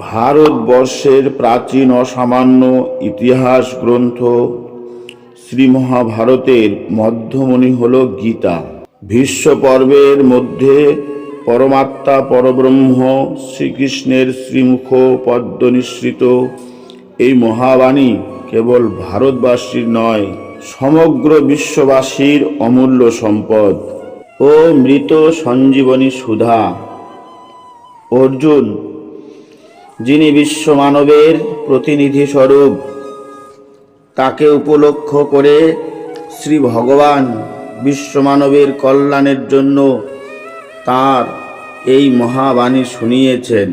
ভারতবর্ষের প্রাচীন অসামান্য ইতিহাস গ্রন্থ শ্রীমহাভারতের মধ্যমণি হল গীতা। ভীষ্ম পর্বের মধ্যে পরমাত্মা পরব্রহ্ম শ্রীকৃষ্ণের শ্রীমুখ পদ্ম নিঃসৃত। এই মহাবাণী কেবল ভারতবাসীর নয়, সমগ্র বিশ্ববাসীর অমূল্য সম্পদ। ও মৃত সঞ্জীবনী সুধা। অর্জুন যিনি বিশ্ব মানবের প্রতিনিধি স্বরূপ তাকে উপলক্ষ করে শ্রী ভগবান বিশ্বমানবের কল্যাণের জন্য তার এই মহাবাণী শুনিয়েছেন।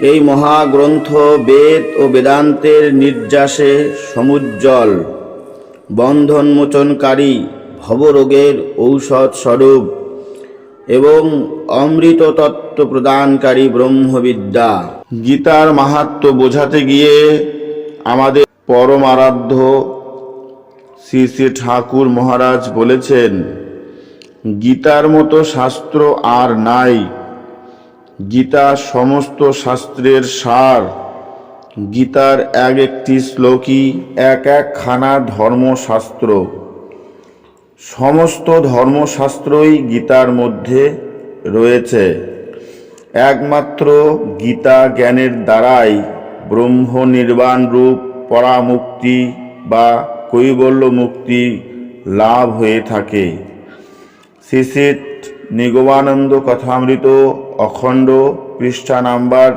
এই মহাগ্রন্থ বেদ ও বেদান্তের নির্যাসে সমুজ্জ্বল, বন্ধনমোচনকারী ভবরোগের ঔষধ স্বরূপ এবং অমৃত তত্ত্ব প্রদানকারী ব্রহ্মবিদ্যা। গীতার মাহাত্ম বোঝাতে গিয়ে আমাদের পরম আরাধ্য শ্রী শ্রী ঠাকুর মহারাজ বলেছেন, গীতার মতো শাস্ত্র আর নাই। গীতা সমস্ত শাস্ত্রের সার। গীতার এক একটি শ্লোকই এক এক খানা ধর্মশাস্ত্র। সমস্ত ধর্মশাস্ত্রই গীতার মধ্যে রয়েছে। একমাত্র গীতা জ্ঞানের দ্বারাই ব্রহ্ম নির্বাণ রূপ, পরামুক্তি বা কৈবল্য মুক্তি লাভ হয়ে থাকে। শিশিত নিগমানন্দ কথামৃত অখণ্ড পৃষ্ঠা নাম্বার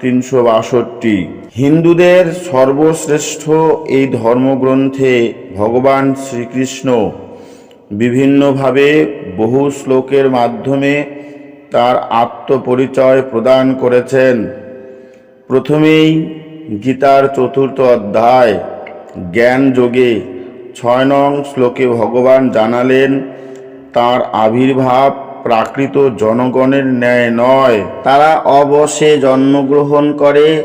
তিনশো বাষট্টি। হিন্দুদের সর্বশ্রেষ্ঠ এই ধর্মগ্রন্থে ভগবান শ্রীকৃষ্ণ বিভিন্নভাবে বহু শ্লোকের মাধ্যমে তার আত্মপরিচয় প্রদান করেছেন। প্রথমেই গীতার চতুর্থ অধ্যায়, জ্ঞান যোগে ছয় নং শ্লোকে ভগবান জানালেন, তার আবির্ভাব প্রাকৃত জনগণের ন্যায় নয়। তারা অবশে জন্মগ্রহণ করে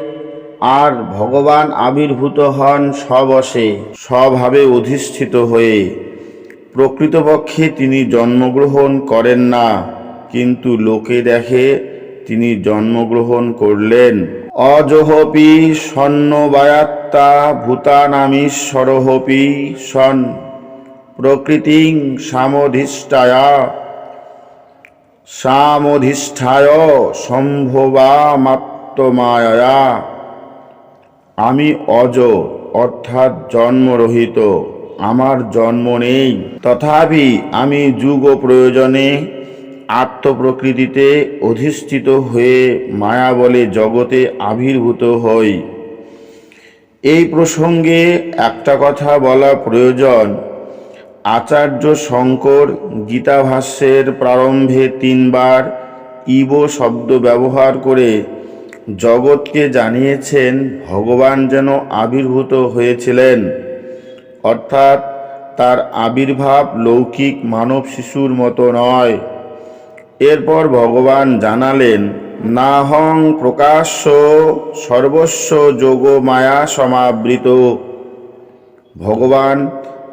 আর ভগবান আবির্ভূত হন স্ববশে স্বভাবে অধিষ্ঠিত হয়ে। প্রকৃতপক্ষে তিনি জন্মগ্রহণ করেন না, কিন্তু লোকে দেখে তিনি জন্মগ্রহণ করলেন। অজহপি স্বর্ণবায়াত্তা ভূতানামীশ্বরহপি সন প্রকৃতিং সামধিষ্ঠায়া সামধিষ্ঠায় সম্ভবামাত্মমায়া আমি অজ, অর্থাৎ জন্মরহিত। আমার জন্ম নেই। তথাপি আমি যুগ প্রয়োজনে আত্মপ্রকৃতিতে অধিষ্ঠিত হয়ে মায়া বলে জগতে আবির্ভূত হই। এই প্রসঙ্গে একটা কথা বলা প্রয়োজন। আচার্য শঙ্কর গীতাভাষ্যের প্রারম্ভে তিনবার ইব শব্দ ব্যবহার করে জগৎকে জানিয়েছেন, ভগবান যেন আবির্ভূত হয়েছিলেন। অর্থাৎ তার আবির্ভাব লৌকিক মানব শিশুর মতো নয়। এরপর ভগবান জানালেন, নাহং প্রকাশ্য সর্বস্ব যোগ মায়া সমাবৃত। ভগবান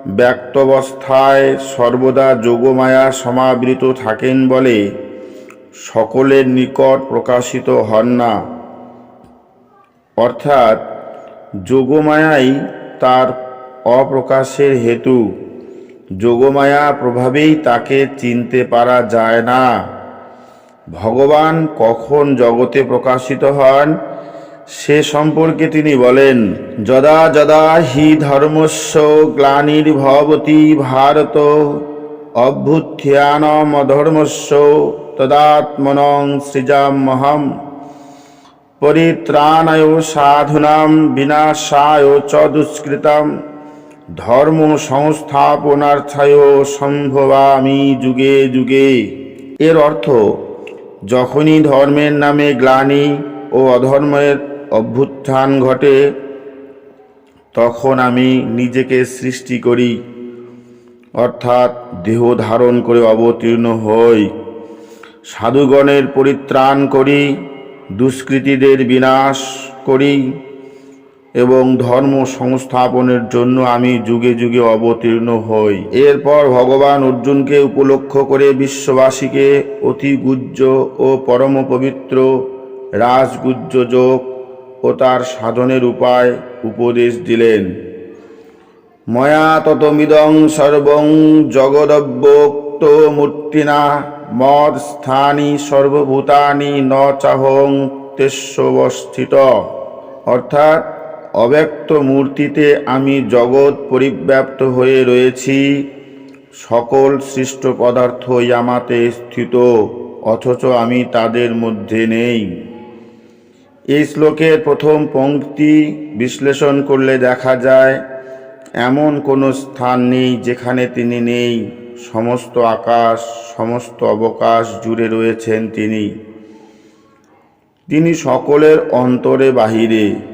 ব্যক্তবস্থায় সর্বদা যোগমায়া সমাবৃত থাকেন বলে সকলের নিকট প্রকাশিত হন না। অর্থাৎ যোগমায়াই তার অপ্রকাশের হেতু। যোগমায়া প্রভাবেই তাকে চিনতে পারা যায় না। ভগবান কখন জগতে প্রকাশিত হন, সে সম্পর্কে তিনি বলেন, যদা যদা হি ধর্মস্য গ্লানির্ভবতি ভারত অভ্যুত্থানমধর্মস্য তদাত্মনং সৃজামহম পরিত্রাণায় সাধুনাম, বিনাশায় চ দুষ্কৃতম। ধর্ম সংস্থাপনার্থায় সম্ভবামি যুগে যুগে। এর অর্থ, যখনই ধর্মের নামে গ্লানি ও অধর্মের অভ্যুত্থান ঘটে, তখন আমি নিজেকে সৃষ্টি করি, অর্থাৎ দেহ ধারণ করে অবতীর্ণ হই, সাধুগণের পরিত্রাণ করি, দুষ্কৃতীদের বিনাশ করি এবং ধর্ম সংস্থাপনের জন্য আমি যুগে যুগে অবতীর্ণ হই। এরপর ভগবান অর্জুনকে উপলক্ষ করে বিশ্ববাসীকে অতি গুজ্জ ও পরম পবিত্র রাজগুজ্জ যোগ ও তার সাধনের উপায় উপদেশ দিলেন। ময়া ততমিদং সর্বং জগদব্যোক্ত মূর্তিনা মদ স্থানি সর্বভূতানি ন চাহং তেস্যবস্থিত অর্থাৎ অব্যক্ত মূর্তিতে আমি জগৎ পরিব্যাপ্ত হয়ে রয়েছি। সকল সৃষ্ট পদার্থই আমাতে স্থিত, অথচ আমি তাদের মধ্যে নেই। এই শ্লোকের প্রথম পংক্তি বিশ্লেষণ করলে দেখা যায়, এমন কোনো স্থান নেই যেখানে তিনি নেই। সমস্ত আকাশ, সমস্ত অবকাশ জুড়ে রয়েছেন তিনি। তিনি সকলের অন্তরে বাহিরে।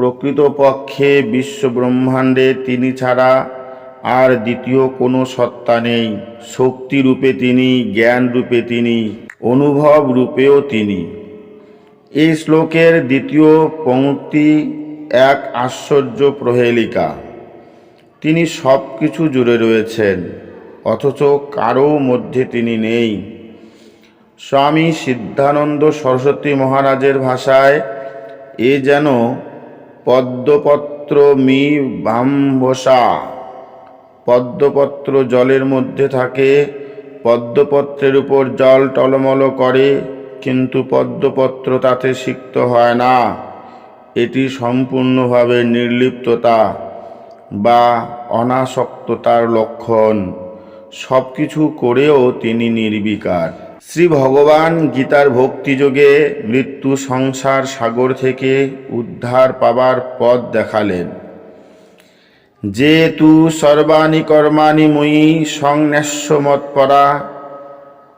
প্রকৃতপক্ষে বিশ্ব ব্রহ্মাণ্ডে তিনি ছাড়া আর দ্বিতীয় কোনো সত্তা নেই। শক্তি রূপে তিনি জ্ঞান রূপে তিনি অনুভব রূপেও তিনি। এই শ্লোকের দ্বিতীয় পংক্তি এক আশ্চর্য প্রহেলিকা। তিনি সব কিছু জুড়ে রয়েছেন, অথচ কারও মধ্যে তিনি নেই। স্বামী সিদ্ধানন্দ সরস্বতী মহারাজের ভাষায়, এ যেন পদ্মপত্র মি বাম্বসা পদ্মপত্র জলের মধ্যে থাকে, পদ্মপত্রের উপর জল টলমল করে, কিন্তু পদ্মপত্র তাতে সিক্ত হয় না। এটি সম্পূর্ণভাবে নির্লিপ্ততা বা অনাসক্ততার লক্ষণ। সব কিছু করেও তিনি নির্বিকার। শ্রী ভগবান গীতার ভক্তিযোগে মৃত্যু সংসার সাগর থেকে উদ্ধার পাবার পথ দেখালেন। যে তু সর্বাণি কর্মাণি ময়ী সংন্যাস্য মৎপরা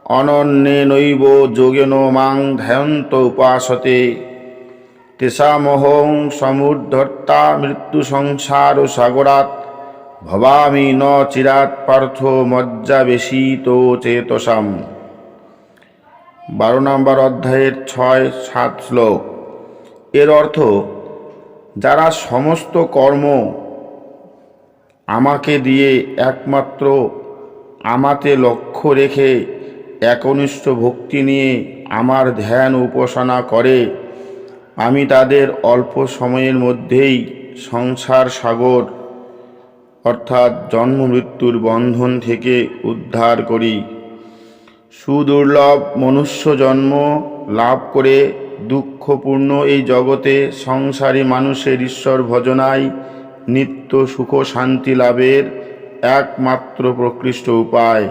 অনন্যে নৈব যোগেন মাং ধ্যায়ন্ত উপাসতে, তেষামহং সমুদ্ধর্তা মৃত্যু সংসার ও সাগরাত ভবামি ন চিরাত পার্থ মজ্জাবেশিত চেতসাম। বারো নম্বর অধ্যায়ের ছয় সাত শ্লোক। এর অর্থ, যারা সমস্ত কর্ম আমাকে দিয়ে একমাত্র আমাতে লক্ষ্য রেখে একনিষ্ঠ ভক্তি নিয়ে আমার ধ্যান উপাসনা করে, আমি তাদের অল্প সময়ের মধ্যেই সংসার সাগর অর্থাৎ জন্ম মৃত্যুর বন্ধন থেকে উদ্ধার করি। সুদুর্লভ মনুষ্য জন্ম লাভ করে দুঃখপূর্ণ এই জগতে সংসারী মানুষের ঈশ্বর ভজনায় নিত্য সুখ শান্তি লাভের একমাত্র প্রকৃষ্ট উপায়।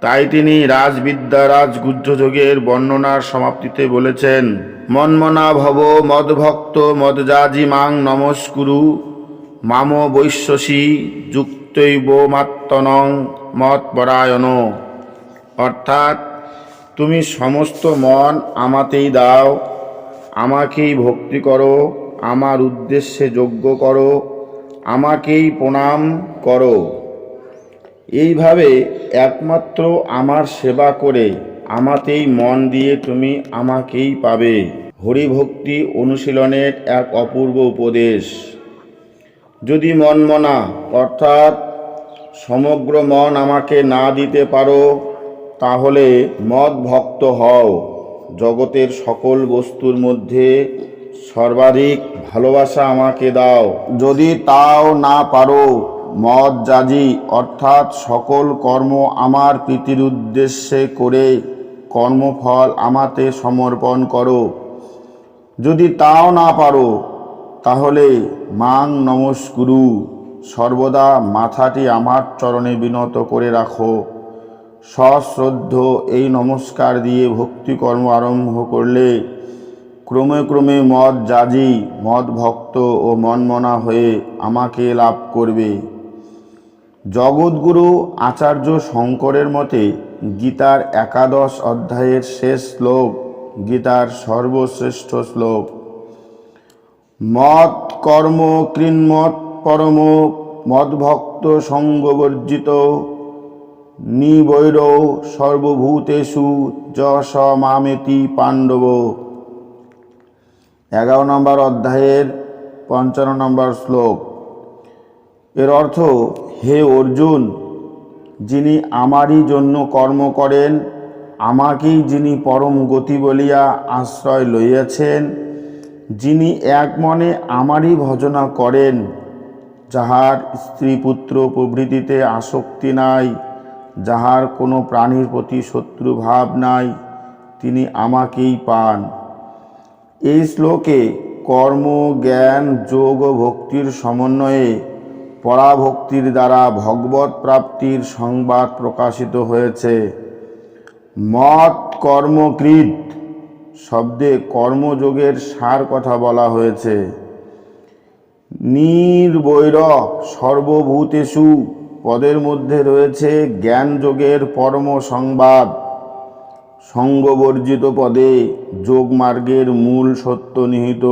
তাই তিনি রাজবিদ্যা রাজগুহ্যযোগের বর্ণনার সমাপ্তিতে বলেছেন, মন্মনা ভব মদভক্ত মদজাজি মাং নমস্কুরু। মাম বৈশ্যসী যুক্তৈব মাত্তনং মৎপরায়ণ অর্থাৎ, তুমি সমস্ত মন আমাতেই দাও, আমাকেই ভক্তি করো, আমার উদ্দেশ্যে যজ্ঞ করো, আমাকেই প্রণাম করো। এইভাবে একমাত্র আমার সেবা করে আমাতেই মন দিয়ে তুমি আমাকেই পাবে। হরিভক্তি অনুশীলনের এক অপূর্ব উপদেশ। যদি মন মনা, অর্থাৎ সমগ্র মন আমাকে না দিতে পারো, তাহলে মদ ভক্ত হও। জগতের সকল বস্তুর মধ্যে সর্বাধিক ভালোবাসা আমাকে দাও। যদি তাও না পারো, মদ জাজি অর্থাৎ সকল কর্ম আমার প্রীতির উদ্দেশ্যে করে কর্মফল আমাতে সমর্পণ করো। যদি তাও না পারো তাহলে মাং নমস্কুরু সর্বদা মাথাটি আমার চরণে বিনত করে রাখো। সশ্রদ্ধ এই নমস্কার দিয়ে ভক্তিকর্ম আরম্ভ করলে ক্রমে ক্রমে মদ জাজি, মদ ভক্ত ও মনমনা হয়ে আমাকে লাভ করবে। জগৎগুরু আচার্য শঙ্করের মতে গীতার একাদশ অধ্যায়ের শেষ শ্লোক গীতার সর্বশ্রেষ্ঠ শ্লোক। মত, কর্ম, কৃন্মত, পরম, মদভক্ত, সঙ্গবর্জিত নিবৈর সর্বভূতেষু, যশ, মামেতি, পাণ্ডব। এগারো নম্বর অধ্যায়ের পঞ্চান্ন নম্বর শ্লোক। এর অর্থ, হে অর্জুন, যিনি আমারই জন্য কর্ম করেন, আমাকেই যিনি পরম গতি বলিয়া আশ্রয় লইয়াছেন যিনি এক মনে আমারই ভজনা করেন, যাহার স্ত্রী পুত্র প্রভৃতিতে আসক্তি নাই, যাহার কোনো প্রাণীর প্রতি শত্রু ভাব নাই, তিনি আমাকেই পান। এই শ্লোকে কর্ম, জ্ঞান, যোগ ও ভক্তির সমন্বয়ে পরাভক্তির দ্বারা ভগবত প্রাপ্তির সংবাদ প্রকাশিত হয়েছে। মত কর্মকৃত শব্দে কর্মযোগের সার কথা বলা হয়েছে। নির্বৈর সর্বভূতেষু পদের মধ্যে রয়েছে জ্ঞান যোগের পরম সংবাদ সঙ্গবর্জিত পদে যোগমার্গের মূল সত্য নিহিত।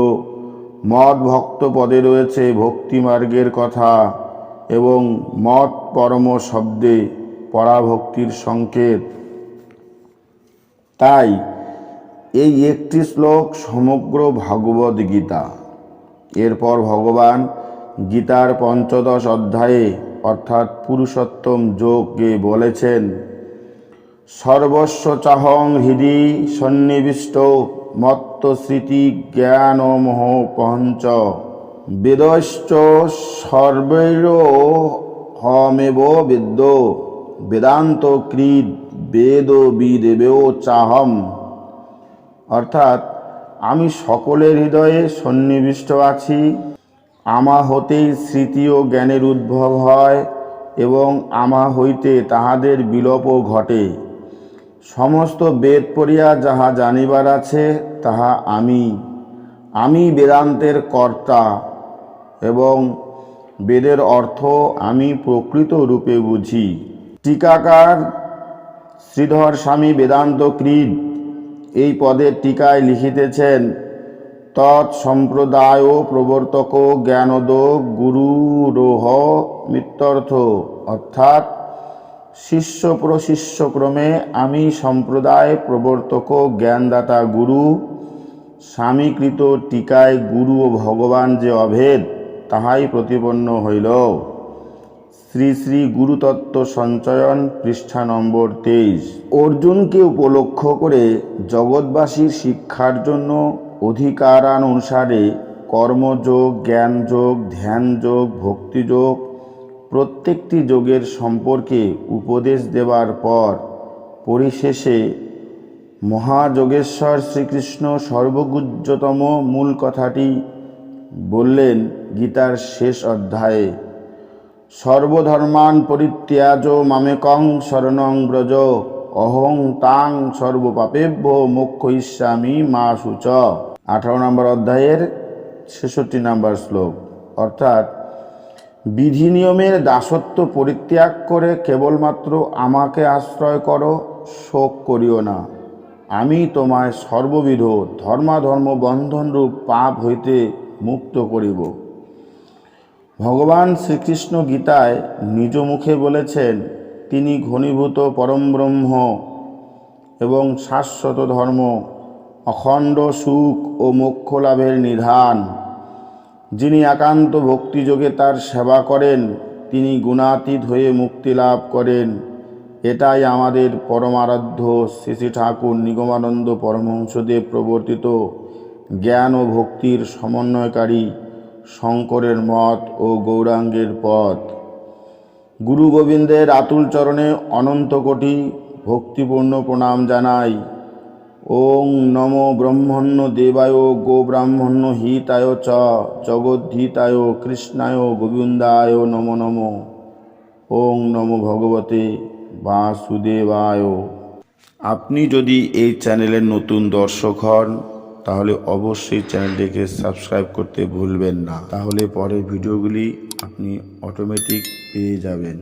মদ ভক্ত পদে রয়েছে ভক্তি মার্গের কথা এবং মত পরম শব্দে পরাভক্তির সংকেত। তাই এই একটি শ্লোক সমগ্র ভগবদ গীতা। এরপর ভগবান গীতার পঞ্চদশ অধ্যায়ে, অর্থাৎ পুরুষোত্তম যোগে বলেছেন, সর্বস্ব চাহং হৃদি সন্নিবিষ্ট মত্ত স্মৃতি জ্ঞান মোহ পঞ্চ। বেদশ্চ সর্বৈর হমেব বেদ্য। বেদান্ত কৃদ বেদ বিদেবেও চাহম। অর্থাৎ আমি সকলের হৃদয়ে সন্নিবিষ্ট আছি। আমা হতেই স্মৃতি ও জ্ঞানের উদ্ভব হয় এবং আমা হইতে তাহাদের বিলোপও ঘটে। সমস্ত বেদ পড়িয়া যাহা জানিবার আছে, তাহা আমি। আমি বেদান্তের কর্তা এবং বেদের অর্থ আমি প্রকৃত রূপে বুঝি। টিকাকার শ্রীধর স্বামী বেদান্ত এই পদের টিকায় লিখিতেছেন তৎসম্প্রদায় প্রবর্তক জ্ঞানদ গুরুরোহ মিত্যর্থ। অর্থাৎ শিষ্য প্রশিষ্যক্রমে আমি সম্প্রদায় প্রবর্তক জ্ঞানদাতা গুরু, স্বামীকৃত টিকায় গুরু ও ভগবান যে অভেদ, তাহাই প্রতিপন্ন হইল। শ্রী শ্রী গুরুতত্ত্ব সঞ্চয়ন পৃষ্ঠা নম্বর তেইশ। অর্জুনকে উপলক্ষ করে জগৎবাসীর শিক্ষার জন্য অধিকারানুসারে কর্মযোগ, জ্ঞানযোগ, ধ্যানযোগ, ভক্তিযোগ প্রত্যেকটি যোগের সম্পর্কে উপদেশ দেওয়ার পর পরিশেষে মহাযোগেশ্বর শ্রীকৃষ্ণ সর্বগুজ্জতম মূল কথাটি বললেন গীতার শেষ অধ্যায়ে। সর্বধর্মান পরিত্যাজ মামেকং শরণং ব্রজ, অহং তাং সর্বপাপেভ্য মোক্ষ ইস্যামি মা সুচ আঠারো নম্বর অধ্যায়ের ছেষট্টি নম্বর শ্লোক। অর্থাৎ বিধি নিয়মের দাসত্ব পরিত্যাগ করে কেবলমাত্র আমাকে আশ্রয় করো, শোক করিও না। আমি তোমায় সর্ববিধ ধর্মাধর্ম বন্ধনরূপ পাপ হইতে মুক্ত করিব। ভগবান শ্রীকৃষ্ণ গীতায় নিজ মুখে বলেছেন, তিনি ঘনীভূত পরমব্রহ্ম এবং শাশ্বত ধর্ম, অখণ্ড সুখ ও মোক্ষ লাভের নিধান। যিনি একান্ত ভক্তিযোগে তার সেবা করেন, তিনি গুণাতীত হয়ে মুক্তি লাভ করেন। এটাই আমাদের পরমারাধ্য শ্রী ঠাকুর নিগমানন্দ পরমহংসদেব প্রবর্তিত জ্ঞান ও ভক্তির সমন্বয়কারী শঙ্করের মত ও গৌরাঙ্গের পথ। গুরু গোবিন্দের আতুল চরণে অনন্ত কোটি ভক্তিপূর্ণ প্রণাম জানাই। ওং নম ব্রহ্মণ্য দেবায় গো ব্রাহ্মণ্য হিতায় চ জগদ্ধিতায় কৃষ্ণায় গোবিন্দায় নম নম। ওং নম ভগবতে বাসুদেবায়। আপনি যদি এই চ্যানেলের নতুন দর্শক হন তাহলে অবশ্যই চ্যানেলটিকে সাবস্ক্রাইব করতে ভুলবেন না। তাহলে পরের ভিডিওগুলি আপনি অটোমেটিক পেয়ে যাবেন।